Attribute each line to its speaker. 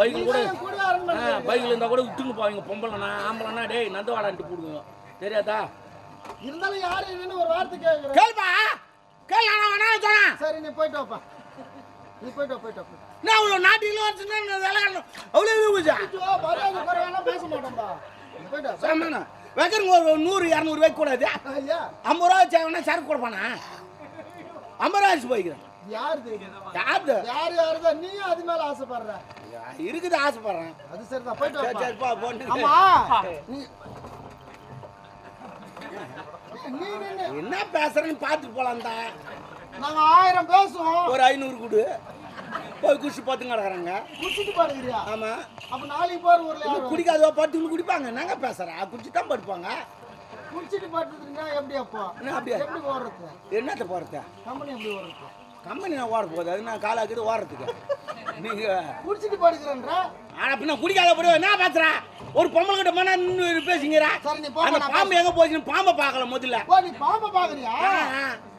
Speaker 1: பைக்கில் கூட பைக்கில் இருந்தால் கூட விட்டுன்னு போவீங்க. பொம்பளைனா ஆம்பளைனா டேய் நந்தவாடான்ட்டு போடுங்க தெரியாதா?
Speaker 2: இருந்தாலும் யாரு என்னன்னு ஒரு வார்த்தை கேட்குறேன்
Speaker 1: கேள்ப்பா. கேள் நான் வேணா சொன்னேன்
Speaker 2: சரி நீ போயிட்டு வாப்பா. நீ போயிட்டு வா போயிட்டு வா.
Speaker 1: நான் அவ்வளோ நாட்டில் வச்சுன்னா வேலை அவ்வளோ இது பூஜா
Speaker 2: பேச மாட்டோம்பா போயிட்டு வா.
Speaker 1: வைக்கிறங்க ஒரு நூறு இரநூறு வைக்க கூடாது
Speaker 2: ஐயா.
Speaker 1: ஐம்பது ரூபா வச்சாங்கன்னா சரக்கு கொடுப்பானா? ஐம்பது ரூபா வச்சு போய்க்கிறேன்.
Speaker 2: யாரு
Speaker 1: யாரு
Speaker 2: யாரு யாருதான்? நீயும் அது மேல ஆசைப்படுற.
Speaker 1: இருக்குது ஆசைப்படுறேன்.
Speaker 2: அது சரிதான் போயிட்டு
Speaker 1: சரிப்பா போட்டு
Speaker 2: ஆமா.
Speaker 1: என்ன பேசுறேன்னு போலாம் தான்
Speaker 2: நாங்க ஆயிரம் பேசுவோம்.
Speaker 1: ஒரு ஐநூறு கொடு. போய் குடிச்சு பார்த்துங்க கிடக்குறாங்க.
Speaker 2: குடிச்சிட்டு பாடுகிறியா
Speaker 1: ஆமா.
Speaker 2: அப்ப நாளைக்கு போற ஊர்ல
Speaker 1: குடிக்காதவா பட்டுன்னு குடிப்பாங்க. நாங்க பேசுறேன் குடிச்சு தான் படுப்பாங்க.
Speaker 2: குடிச்சிட்டு பாட்டுருந்தா எப்படி அப்போ?
Speaker 1: என்ன அப்படியா?
Speaker 2: எப்படி ஓடுறது?
Speaker 1: என்னத்த போறது
Speaker 2: கம்பெனி எப்படி ஓடுறது?
Speaker 1: கம்பெனி நான் ஓட போகுது. அது நான் காலாக்குது ஓடுறதுக்கு நீங்க
Speaker 2: குடிச்சிட்டு பாடுகிறன்ற
Speaker 1: ஆனா பின்ன குடிக்காத போய் என்ன பேசுற? ஒரு பொம்பளை கிட்ட மன பேசுங்கிறா அந்த பாம்பு எங்க போச்சுன்னு பாம்பை பார்க்கல முதல்ல.
Speaker 2: நீ பாம்பை
Speaker 1: ஆ.